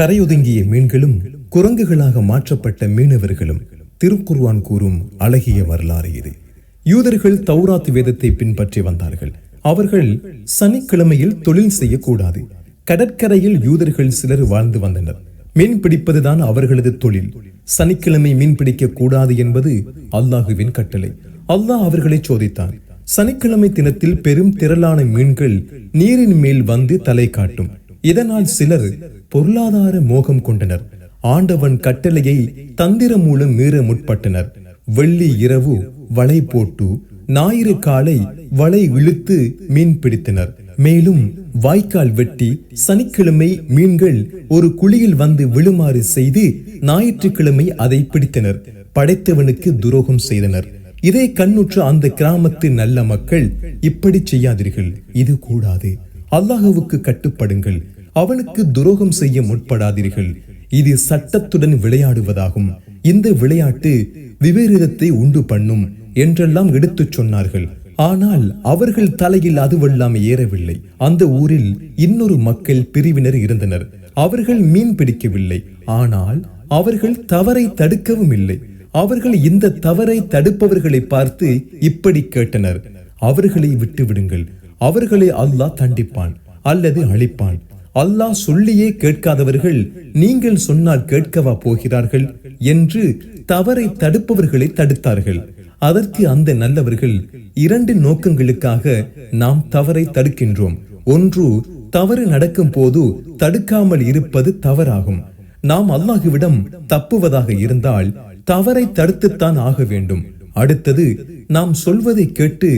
கரையொதுங்கிய மீன்களும் குரங்குகளாக மாற்றப்பட்ட மீனவர்களும் திருக்குர்வான் கூறும் அழகிய வரலாறு இது. யூதர்கள் தௌராத் வேதத்தை பின்பற்றி வந்தார்கள். அவர்கள் சனிக்கிழமையில் தொழில் செய்யக்கூடாது. கடற்கரையில் யூதர்கள் சிலர் வாழ்ந்து வந்தனர். மீன் பிடிப்பதுதான் அவர்களது தொழில். சனிக்கிழமை மீன் பிடிக்க கூடாது என்பது அல்லாஹுவின் கட்டளை. அல்லாஹ் அவர்களை சோதித்தான். சனிக்கிழமை தினத்தில் பெரும் திரளான மீன்கள் நீரின் மேல் வந்து தலை காட்டும். இதனால் சிலர் பொருளாதார மோகம் கொண்டனர். ஆண்டவன் கட்டளையை தந்திரம் மூலம் மீற முற்பட்டனர். வெள்ளி இரவு வலை போட்டு ஞாயிறு காலை வலை இழுத்து மீன் பிடித்தனர். மேலும் வாய்க்கால் வெட்டி சனிக்கிழமை மீன்கள் ஒரு குழியில் வந்து விழுமாறு செய்து ஞாயிற்றுக்கிழமை அதை பிடித்தனர். படைத்தவனுக்கு துரோகம் செய்தனர். இதை கண்ணுற்ற அந்த கிராமத்து நல்ல மக்கள் இப்படி செய்யாதீர்கள். இது கூடாது. அல்லாஹுவுக்கு கட்டுப்படுங்கள். அவனுக்கு துரோகம் செய்ய முற்படாதீர்கள். இது சட்டத்துடன் விளையாடுவதாகும். இந்த விளையாட்டு விபரீதத்தை உண்டு பண்ணும் என்றெல்லாம் எடுத்துச் சொன்னார்கள். ஆனால் அவர்கள் தலையில் அதுவெல்லாம் ஏறவில்லை. அந்த ஊரில் இன்னொரு மக்கள் பிரிவினர் இருந்தனர். அவர்கள் மீன் பிடிக்கவில்லை. ஆனால் அவர்கள் தவறை தடுக்கவும் இல்லை. அவர்கள் இந்த தவறை தடுப்பவர்களை பார்த்து இப்படி கேட்டனர். அவர்களை விட்டு விடுங்கள் அவர்களை அல்லாஹ் தண்டிப்பான் அல்லது அழிப்பான். அல்லாஹ் சொல்லியே கேட்காதவர்கள் நீங்கள் சொன்னால் கேட்கவா போகிறார்கள் என்று தவறை தடுப்பவர்களை தடுத்தார்கள். அதற்கு அந்த நல்லவர்கள் இரண்டு நோக்கங்களுக்காக நாம் தவறை தடுக்கின்றோம். ஒன்று தவறு நடக்கும் போது தடுக்காமல் இருப்பது தவறாகும். நாம் அல்லாஹுவிடம் தப்புவதாக இருந்தால் தவறை தடுத்துத்தான் ஆக வேண்டும். அடுத்தது நாம் சொல்வதை கேட்டு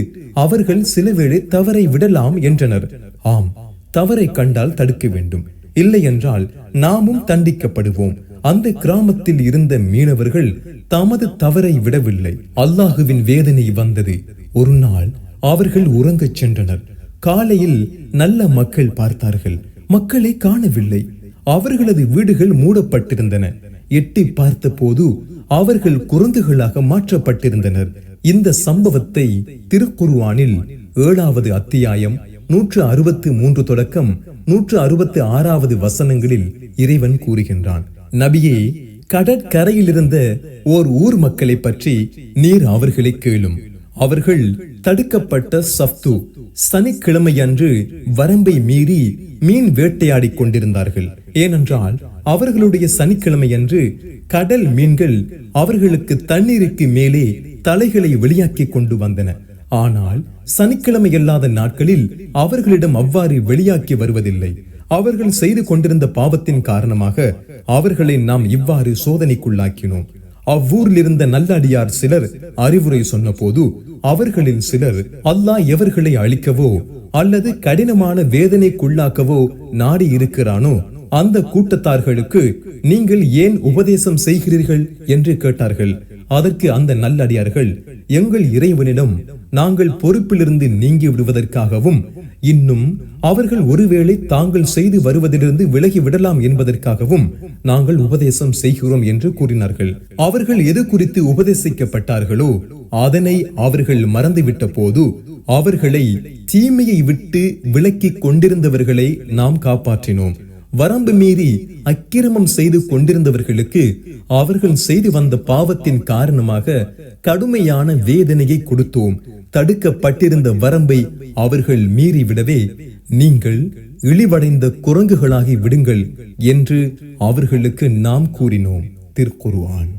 அவர்கள் சிலவேளை தவறை விடலாம் என்றனர். ஆம் தவறை கண்டால் தடுக்க வேண்டும். இல்லை என்றால் நாமும் தண்டிக்கப்படுவோம். அந்த கிராமத்தில் இருந்த மீனவர்கள் தமது தவறை விடவில்லை. அல்லாஹுவின் வேதனை வந்தது. ஒரு நாள் அவர்கள் உறங்கச் சென்றனர். காலையில் நல்ல மக்கள் பார்த்தார்கள். மக்களை காணவில்லை. அவர்களது வீடுகள் மூடப்பட்டிருந்தன. எட்டி பார்த்தபோது அவர்கள் குரங்குகளாக மாற்றப்பட்டிருந்தனர். இந்த சம்பவத்தை திருக்குர்ஆனில் ஏழாவது அத்தியாயம் நூற்று அறுபத்து மூன்று தொடக்கம் நூற்று அறுபத்து ஆறாவது வசனங்களில் இறைவன் கூறுகின்றான். நபியே கடற்கரையில் இருந்த ஓர் ஊர் மக்களை பற்றி நீர் அவர்களை கேளும். அவர்கள் தடுக்கப்பட்ட சப்து சனிக்கிழமையன்று வரம்பை மீறி மீன் வேட்டையாடிக் கொண்டிருந்தார்கள். ஏனென்றால் அவர்களுடைய சனிக்கிழமையன்று கடல் மீன்கள் அவர்களுக்கு தண்ணீருக்கு மேலே தலைகளை வெளியாக்கி கொண்டு வந்தன. ஆனால் சனிக்கிழமை அல்லாத நாட்களில் அவர்களிடம் அவ்வாறு வெளியாக்கி வருவதில்லை. அவர்கள் செய்து கொண்டிருந்த பாவத்தின் காரணமாக அவர்களை நாம் இவ்வாறு சோதனைக்குள்ளாக்கினோம். அவ்வூரில் இருந்த நல்லடியார் சிலர் அறிவுரை சொன்னபோது அவர்களில் சிலர் அல்லாஹ் எவர்களை அழிக்கவோ அல்லது கடினமான வேதனைக்குள்ளாக்கவோ நாடி இருக்கிறானோ அந்த கூட்டத்தார்களுக்கு நீங்கள் ஏன் உபதேசம் செய்கிறீர்கள் என்று கேட்டார்கள். அதற்கு அந்த நல்லடியார்கள் எங்கள் இறைவனிடம் நாங்கள் பொறுப்பிலிருந்து நீங்கி விடுவதற்காகவும் இன்னும் அவர்கள் ஒருவேளை தாங்கள் செய்து வருவதிலிருந்து விலகி விடலாம் என்பதற்காகவும் நாங்கள் உபதேசம் செய்கிறோம் என்று கூறினார்கள். அவர்கள் எது குறித்து உபதேசிக்கப்பட்டார்களோ அதனை அவர்கள் மறந்துவிட்ட போது அவர்களை தீமையை விட்டு விலக்கிக் கொண்டிருந்தவர்களை நாம் காப்பாற்றினோம். வரம்பு மீறி அக்கிரமம் செய்து கொண்டிருந்தவர்களுக்கு அவர்கள் செய்து வந்த பாவத்தின் காரணமாக கடுமையான வேதனையை கொடுத்தோம். தடுக்கப்பட்டிருந்த வரம்பை அவர்கள் மீறிவிடவே நீங்கள் இழிவடைந்த குரங்குகளாகி விடுங்கள் என்று அவர்களுக்கு நாம் கூறினோம். திருக்குருவான்